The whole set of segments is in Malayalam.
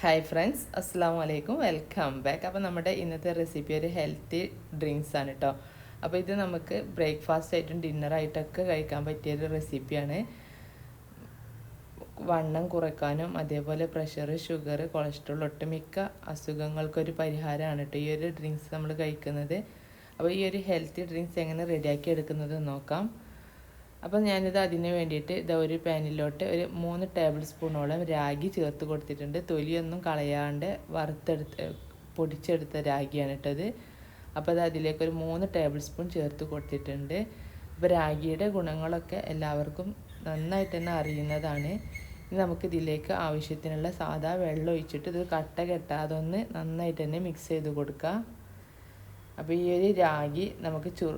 ഹായ് ഫ്രണ്ട്സ് അസ്സാം വലൈക്കും വെൽക്കം ബാക്ക് അപ്പോൾ നമ്മുടെ ഇന്നത്തെ റെസിപ്പി ഒരു ഹെൽത്തി ഡ്രിങ്ക്സ് ആണ് കേട്ടോ അപ്പോൾ ഇത് നമുക്ക് ബ്രേക്ക്ഫാസ്റ്റ് ആയിട്ടും ഡിന്നറായിട്ടൊക്കെ കഴിക്കാൻ പറ്റിയൊരു റെസിപ്പിയാണ് വണ്ണം കുറയ്ക്കാനും അതേപോലെ പ്രഷർ ഷുഗർ കൊളസ്ട്രോൾ ഒട്ടുമിക്ക അസുഖങ്ങൾക്കൊരു പരിഹാരമാണ് കേട്ടോ ഈ ഒരു ഡ്രിങ്ക്സ് നമ്മൾ കഴിക്കുന്നത്. അപ്പോൾ ഈ ഒരു ഹെൽത്തി ഡ്രിങ്ക്സ് എങ്ങനെ റെഡിയാക്കി എടുക്കുന്നത് നോക്കാം. അപ്പോൾ ഞാനിത് അതിന് വേണ്ടിയിട്ട് ഇതാ ഒരു പാനിലോട്ട് ഒരു മൂന്ന് ടേബിൾ സ്പൂണോളം രാഗി ചേർത്ത് കൊടുത്തിട്ടുണ്ട്. തൊലിയൊന്നും കളയാണ്ട് വറുത്തെടുത്ത് പൊടിച്ചെടുത്ത രാഗിയാണ് ഇട്ടത് അപ്പോൾ അത് അതിലേക്ക് ഒരു മൂന്ന് ടേബിൾ സ്പൂൺ ചേർത്ത് കൊടുത്തിട്ടുണ്ട്. അപ്പോൾ രാഗിയുടെ ഗുണങ്ങളൊക്കെ എല്ലാവർക്കും നന്നായിട്ട് തന്നെ അറിയുന്നതാണ്. ഇനി നമുക്ക് ഇതിലേക്ക് ആവശ്യത്തിനുള്ള സാധാ വെള്ളം ഒഴിച്ചിട്ട് ഇത് കട്ട കെട്ടാതൊന്ന് നന്നായിട്ട് തന്നെ മിക്സ് ചെയ്ത് കൊടുക്കുക അപ്പോൾ ഈ ഒരു രാഗി നമുക്ക് ചു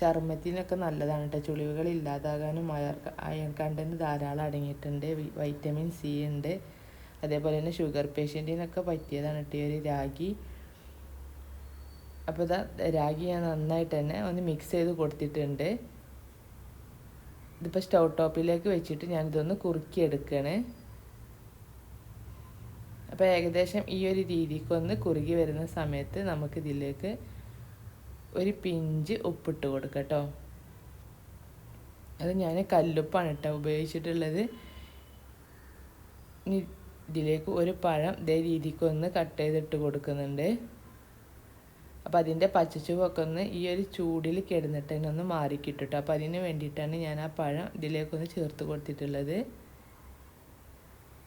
ചർമ്മത്തിനൊക്കെ നല്ലതാണ് കേട്ടോ ചുളിവുകൾ ഇല്ലാതാകാനും അയർ അയൺ കണ്ടന്റ് ധാരാളം അടങ്ങിയിട്ടുണ്ട്. വൈറ്റമിൻ സി ഉണ്ട്. അതേപോലെ തന്നെ ഷുഗർ പേഷ്യന്റിനൊക്കെ പറ്റിയതാണ് കേട്ടോ ഈ ഒരു രാഗി. അപ്പോൾ ഇതാ രാഗി ഞാൻ നന്നായിട്ട് തന്നെ ഒന്ന് മിക്സ് ചെയ്ത് കൊടുത്തിട്ടുണ്ട്. ഇതിപ്പോൾ സ്റ്റൗ ടോപ്പിലേക്ക് വെച്ചിട്ട് ഞാനിതൊന്ന് കുറുക്കിയെടുക്കുകയാണ് അപ്പോൾ ഏകദേശം ഈ ഒരു രീതിക്കൊന്ന് കുറുകി വരുന്ന സമയത്ത് നമുക്കിതിലേക്ക് ഒരു പിഞ്ച് ഉപ്പിട്ട് കൊടുക്കുക കേട്ടോ അത് ഞാൻ കല്ലുപ്പാണ് കേട്ടോ ഉപയോഗിച്ചിട്ടുള്ളത്. ഇതിലേക്ക് ഒരു പഴം ഇതേ രീതിക്ക് ഒന്ന് കട്ട് ചെയ്തിട്ട് കൊടുക്കുന്നുണ്ട്. അപ്പോൾ അതിന്റെ പച്ചച്ചുവൊക്കെ ഒന്ന് ഈ ഒരു ചൂടിൽ കിടന്നിട്ട് തന്നെ ഒന്ന് മാറിക്കിട്ടുട്ടോ അപ്പോൾ അതിന് വേണ്ടിയിട്ടാണ് ഞാൻ ആ പഴം ഇതിലേക്കൊന്ന് ചേർത്ത് കൊടുത്തിട്ടുള്ളത്.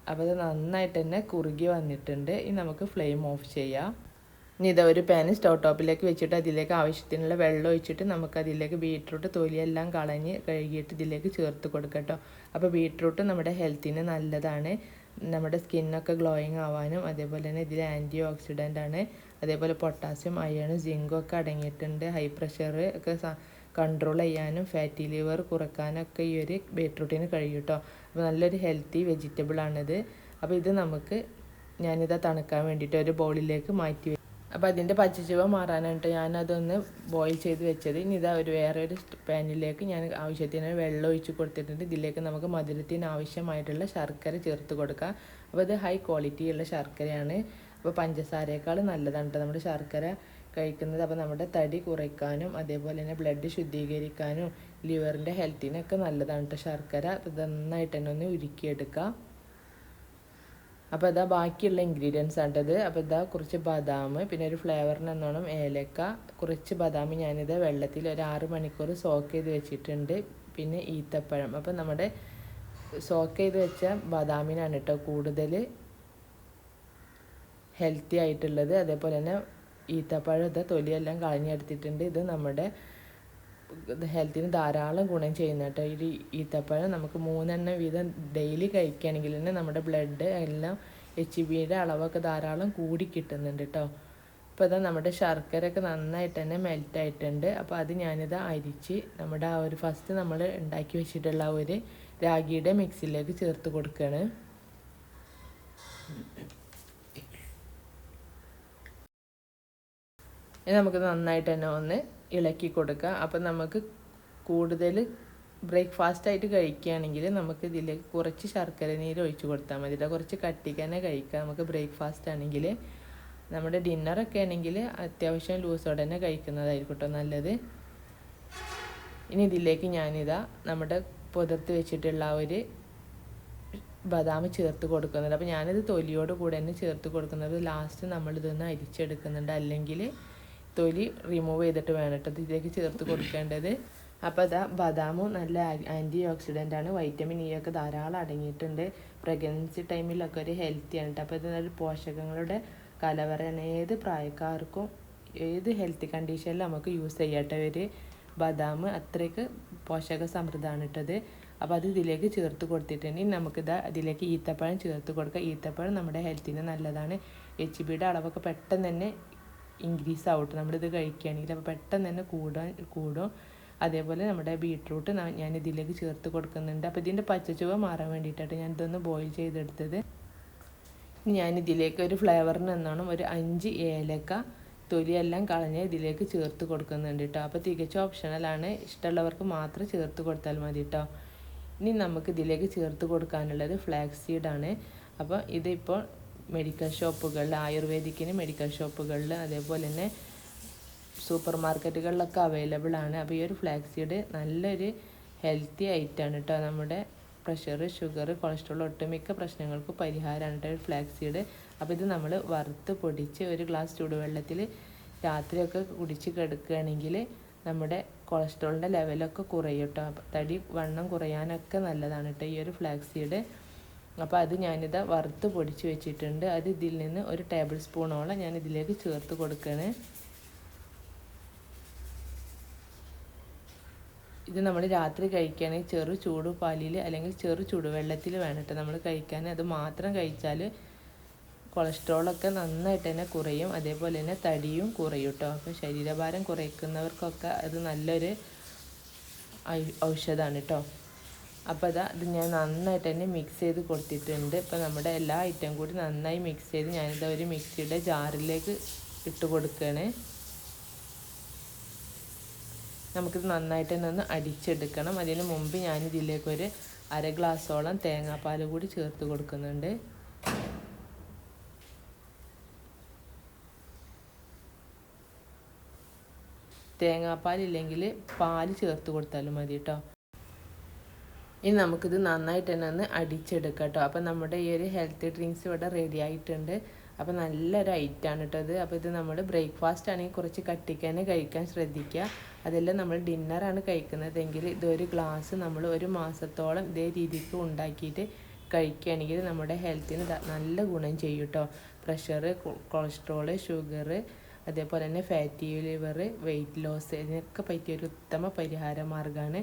അപ്പോൾ അത് നന്നായിട്ട് തന്നെ കുറുകി വന്നിട്ടുണ്ട്. ഇനി നമുക്ക് ഫ്ലെയിം ഓഫ് ചെയ്യാം. ഇനി ഇതാ ഒരു പാന് സ്റ്റൗ ടോപ്പിലേക്ക് വെച്ചിട്ട് അതിലേക്ക് ആവശ്യത്തിനുള്ള വെള്ളം ഒഴിച്ചിട്ട് നമുക്ക് അതിലേക്ക് ബീട്രൂട്ട് തൊലിയെല്ലാം കളഞ്ഞ് കഴുകിയിട്ട് ഇതിലേക്ക് ചേർത്ത് കൊടുക്കട്ടോ. അപ്പോൾ ബീട്രൂട്ട് നമ്മുടെ ഹെൽത്തിന് നല്ലതാണ്. നമ്മുടെ സ്കിന്നൊക്കെ ഗ്ലോയിങ് ആവാനും അതേപോലെ തന്നെ ഇതിൽ ആന്റി ഓക്സിഡന്റ് ആണ്. അതേപോലെ പൊട്ടാസ്യം അയൺ സിങ്കും ഒക്കെ അടങ്ങിയിട്ടുണ്ട്. ഹൈ പ്രഷർ ഒക്കെ കൺട്രോൾ ചെയ്യാനും ഫാറ്റി ലിവർ കുറക്കാനൊക്കെ ഈ ഒരു ബീട്രൂട്ടിന് കഴിയും കേട്ടോ അപ്പോൾ നല്ലൊരു ഹെൽത്തി വെജിറ്റബിൾ ആണിത്. അപ്പോൾ ഇത് നമുക്ക് ഞാനിത് തണുക്കാൻ വേണ്ടിയിട്ട് ഒരു ബൗളിലേക്ക് മാറ്റി അപ്പോൾ അതിന്റെ പച്ചച്ചുവ മാറാനായിട്ട് ഞാനതൊന്ന് ബോയിൽ ചെയ്ത് വെച്ചത്. ഇനി ഇതാ ഒരു വേറെ ഒരു പാനിലേക്ക് ഞാൻ ആവശ്യത്തിന് വെള്ളം ഒഴിച്ച് കൊടുത്തിട്ടുണ്ട്. ഇതിലേക്ക് നമുക്ക് മധുരത്തിന് ആവശ്യമായിട്ടുള്ള ശർക്കര ചേർത്ത് കൊടുക്കാം. അപ്പോൾ ഇത് ഹൈ ക്വാളിറ്റിയുള്ള ശർക്കരയാണ്. അപ്പോൾ പഞ്ചസാരയേക്കാൾ നല്ലതാണ് കേട്ടോ നമ്മുടെ ശർക്കര കഴിക്കുന്നത്. അപ്പോൾ നമ്മുടെ തടി കുറയ്ക്കാനും അതേപോലെ തന്നെ ബ്ലഡ് ശുദ്ധീകരിക്കാനും ലിവറിന്റെ ഹെൽത്തിനൊക്കെ നല്ലതാണ് ശർക്കര. അപ്പോൾ നന്നായിട്ട് തന്നെ ഒന്ന് ഉരുക്കിയെടുക്കുക അപ്പോൾ ഇതാ ബാക്കിയുള്ള ഇൻഗ്രീഡിയൻസ് ആണ്ടത് അപ്പോൾ ഇതാ കുറച്ച് ബദാം പിന്നെ ഒരു ഫ്ലേവറിന് എന്നോണം ഏലക്ക കുറച്ച് ബദാം ഞാനിത് വെള്ളത്തിൽ ഒരു ആറ് മണിക്കൂർ സോക്ക് ചെയ്ത് വെച്ചിട്ടുണ്ട്. പിന്നെ ഈത്തപ്പഴം. അപ്പോൾ നമ്മുടെ സോക്ക് ചെയ്ത് വെച്ച ബദാമിനാണ് കേട്ടോ കൂടുതൽ ഹെൽത്തി ആയിട്ടുള്ളത്. അതേപോലെ തന്നെ ഈത്തപ്പഴം ഇത് തൊലിയെല്ലാം കളഞ്ഞെടുത്തിട്ടുണ്ട്. ഇത് നമ്മുടെ ഹെൽത്തിന് ധാരാളം ഗുണം ചെയ്യുന്ന കേട്ടോ. ഈ ഈത്തപ്പഴം നമുക്ക് മൂന്നെണ്ണം വീതം ഡെയിലി കഴിക്കുകയാണെങ്കിൽ തന്നെ നമ്മുടെ ബ്ലഡ് എല്ലാം എച്ച് ബിയുടെ അളവൊക്കെ ധാരാളം കൂടി കിട്ടുന്നുണ്ട് കേട്ടോ. അപ്പോൾ ഇതാ നമ്മുടെ ശർക്കരയൊക്കെ നന്നായിട്ട് തന്നെ മെൽറ്റ് ആയിട്ടുണ്ട്. അപ്പോൾ അത് ഞാനിത് അരിച്ച് നമ്മുടെ ആ ഒരു ഫസ്റ്റ് നമ്മൾ ഉണ്ടാക്കി വെച്ചിട്ടുള്ള ഒരു രാഗിയുടെ മിക്സിയിലേക്ക് ചേർത്ത് കൊടുക്കുകയാണ് നമുക്ക് നന്നായിട്ട് തന്നെ ഒന്ന് ഇളക്കി കൊടുക്കുക. അപ്പം നമുക്ക് കൂടുതൽ ബ്രേക്ക്ഫാസ്റ്റ് ആയിട്ട് കഴിക്കുകയാണെങ്കിൽ നമുക്ക് ഇതിലേക്ക് കുറച്ച് ശർക്കര നീര് ഒഴിച്ച് കൊടുത്താൽ മതി. കുറച്ച് കട്ടിക്ക് തന്നെ കഴിക്കുക. നമുക്ക് ബ്രേക്ക്ഫാസ്റ്റ് ആണെങ്കിൽ നമ്മുടെ ഡിന്നറൊക്കെ ആണെങ്കിൽ അത്യാവശ്യം ലൂസോടെ തന്നെ കഴിക്കുന്നതായിരിക്കും കേട്ടോ നല്ലത്. ഇനി ഇതിലേക്ക് ഞാനിതാ നമ്മുടെ പുതർത്ത് വെച്ചിട്ടുള്ള ഒരു ബദാം ചേർത്ത് കൊടുക്കുന്നുണ്ട്. അപ്പോൾ ഞാനിത് തൊലിയോട് കൂടെ തന്നെ ചേർത്ത് കൊടുക്കുന്നത്. ലാസ്റ്റ് നമ്മളിതൊന്ന് അരിച്ചെടുക്കുന്നുണ്ട്. അല്ലെങ്കിൽ തൊലി റിമൂവ് ചെയ്തിട്ട് വേണം കേട്ടോ. ഇതിലേക്ക് ചേർത്ത് കൊടുക്കേണ്ടത്. അപ്പോൾ അതാ ബദാമും നല്ല ആന്റി ഓക്സിഡന്റ് ആണ്. വൈറ്റമിൻ ഇ ഒക്കെ ധാരാളം അടങ്ങിയിട്ടുണ്ട്. പ്രഗ്നൻസി ടൈമിലൊക്കെ ഒരു ഹെൽത്തി ആണ് അപ്പോൾ ഇത് പോഷകങ്ങളുടെ കലവറയാണ് ഏത് പ്രായക്കാർക്കും ഏത് ഹെൽത്തി കണ്ടീഷനിലും നമുക്ക് യൂസ് ചെയ്യട്ടെ ഒരു ബദാം അത്രയ്ക്ക് പോഷക സമൃദ്ധമാണ് ഇട്ടത് അപ്പോൾ അത് ഇതിലേക്ക് ചേർത്ത് കൊടുത്തിട്ടുണ്ടെങ്കിൽ നമുക്കിത് അതിലേക്ക് ഈത്തപ്പഴം ചേർത്ത് കൊടുക്കുക ഈത്തപ്പഴം നമ്മുടെ ഹെൽത്തിന് നല്ലതാണ്. എച്ച് ബിയുടെ അളവൊക്കെ പെട്ടെന്ന് തന്നെ ഇൻക്രീസ് ആവട്ടെ നമ്മളിത് കഴിക്കുകയാണെങ്കിൽ അപ്പോൾ പെട്ടെന്ന് തന്നെ കൂടാൻ കൂടും. അതേപോലെ നമ്മുടെ ബീട്രൂട്ട് ഞാൻ ഇതിലേക്ക് ചേർത്ത് കൊടുക്കുന്നുണ്ട്. അപ്പോൾ ഇതിന്റെ പച്ചച്ചുവ മാറാൻ വേണ്ടിയിട്ടാണ് ഞാൻ ഇതൊന്ന് ബോയിൽ ചെയ്തെടുത്തത്. ഞാൻ ഇതിലേക്ക് ഒരു ഫ്ലേവറിന് എന്നോണം ഒരു അഞ്ച് ഏലക്ക തൊലിയെല്ലാം കളഞ്ഞ് ഇതിലേക്ക് ചേർത്ത് കൊടുക്കുന്നുണ്ട് കേട്ടോ. അപ്പോൾ തികച്ചും ഓപ്ഷണലാണ് ഇഷ്ടമുള്ളവർക്ക് മാത്രം ചേർത്ത് കൊടുത്താൽ മതി കേട്ടോ. ഇനി നമുക്ക് ഇതിലേക്ക് ചേർത്ത് കൊടുക്കാനുള്ളത് ഫ്ലാക്സ് സീഡാണ് അപ്പോൾ ഇതിപ്പോൾ മെഡിക്കൽ ഷോപ്പുകളിൽ ആയുർവേദിക്കിന് മെഡിക്കൽ ഷോപ്പുകളിൽ അതേപോലെ തന്നെ സൂപ്പർ മാർക്കറ്റുകളിലൊക്കെ അവൈലബിൾ ആണ്. അപ്പോൾ ഈ ഒരു ഫ്ലാക്സ് സീഡ് നല്ലൊരു ഹെൽത്തി ആയിട്ടാണ് കേട്ടോ നമ്മുടെ പ്രഷർ ഷുഗർ കൊളസ്ട്രോൾ ഒട്ടുമിക്ക പ്രശ്നങ്ങൾക്ക് പരിഹാരമാണ് കേട്ടോ ഫ്ലാക്സ് സീഡ് അപ്പോൾ ഇത് നമ്മൾ വറുത്ത് പൊടിച്ച് ഒരു ഗ്ലാസ് ചൂടുവെള്ളത്തിൽ രാത്രിയൊക്കെ കുടിച്ച് കിടക്കുകയാണെങ്കിൽ നമ്മുടെ കൊളസ്ട്രോളിന്റെ ലെവലൊക്കെ കുറയും കേട്ടോ തടി വണ്ണം കുറയാനൊക്കെ നല്ലതാണ് കേട്ടോ ഈ ഒരു ഫ്ലാക്സ് സീഡ് അപ്പോൾ അത് ഞാനിത് വറുത്ത് പൊടിച്ച് വെച്ചിട്ടുണ്ട്. അത് ഇതിൽ നിന്ന് ഒരു ടേബിൾ സ്പൂണോളം ഞാൻ ഇതിലേക്ക് ചേർത്ത് കൊടുക്കണേ. ഇത് നമ്മൾ രാത്രി കഴിക്കുകയാണെങ്കിൽ ചെറു ചൂട് പാലിൽ അല്ലെങ്കിൽ ചെറു ചൂടുവെള്ളത്തിൽ വേണം നമ്മൾ കഴിക്കാൻ. അത് മാത്രം കഴിച്ചാൽ കൊളസ്ട്രോളൊക്കെ നന്നായിട്ട് തന്നെ കുറയും. അതേപോലെ തന്നെ തടിയും കുറയും കേട്ടോ. അപ്പോൾ ശരീരഭാരം കുറയ്ക്കുന്നവർക്കൊക്കെ അത് നല്ലൊരു ഔഷധമാണ് കേട്ടോ. അപ്പോൾ അതാ ഇത് ഞാൻ നന്നായിട്ട് തന്നെ മിക്സ് ചെയ്ത് കൊടുത്തിട്ടുണ്ട്. ഇപ്പോൾ നമ്മുടെ എല്ലാ ഐറ്റം കൂടി നന്നായി മിക്സ് ചെയ്ത് ഞാനിത് ഒരു മിക്സിയുടെ ജാറിലേക്ക് ഇട്ട് കൊടുക്കുകയാണ് നമുക്കിത് നന്നായിട്ട് തന്നെ ഒന്ന് അടിച്ചെടുക്കണം. അതിന് മുമ്പ് ഞാനിതിലേക്ക് ഒരു അര ഗ്ലാസ്സോളം തേങ്ങാപ്പാൽ കൂടി ചേർത്ത് കൊടുക്കുന്നുണ്ട്. തേങ്ങാപ്പാൽ ഇല്ലെങ്കിൽ പാൽ ചേർത്ത് കൊടുത്താലും മതി കേട്ടോ. ഇനി നമുക്കിത് നന്നായിട്ട് തന്നെ ഒന്ന് അടിച്ചെടുക്കാം കേട്ടോ. അപ്പം നമ്മുടെ ഈ ഒരു ഹെൽത്തി ഡ്രിങ്ക്സ് ഇവിടെ റെഡി ആയിട്ടുണ്ട്. അപ്പോൾ നല്ലൊരു ഐറ്റാണ് കേട്ടോ ഇത്. അപ്പോൾ ഇത് നമ്മൾ ബ്രേക്ക്ഫാസ്റ്റ് ആണെങ്കിൽ കുറച്ച് കട്ടിക്കാനെ കഴിക്കാൻ ശ്രദ്ധിക്കുക. അതെല്ലാം നമ്മൾ ഡിന്നറാണ് കഴിക്കുന്നതെങ്കിൽ ഇതൊരു ഗ്ലാസ് നമ്മൾ ഒരു മാസത്തോളം ഇതേ രീതിക്ക് ഉണ്ടാക്കിയിട്ട് കഴിക്കുകയാണെങ്കിൽ നമ്മുടെ ഹെൽത്തിന് നല്ല ഗുണം ചെയ്യും കേട്ടോ. പ്രഷർ കൊളസ്ട്രോൾ ഷുഗർ അതേപോലെ തന്നെ ഫാറ്റി ലിവർ വെയിറ്റ് ലോസ് ഇതിനൊക്കെ പറ്റിയ ഒരു ഉത്തമ പരിഹാര മാർഗമാണ്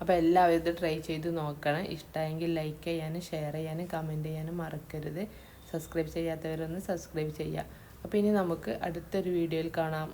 അപ്പോൾ എല്ലാവരും ഇത് ട്രൈ ചെയ്ത് നോക്കണം. ഇഷ്ടമായെങ്കിൽ ലൈക്ക് ചെയ്യാനും ഷെയർ ചെയ്യാനും കമന്റ് ചെയ്യാനും മറക്കരുത്. സബ്സ്ക്രൈബ് ചെയ്യാത്തവരൊന്ന് സബ്സ്ക്രൈബ് ചെയ്യുക. അപ്പോൾ ഇനി നമുക്ക് അടുത്തൊരു വീഡിയോയിൽ കാണാം.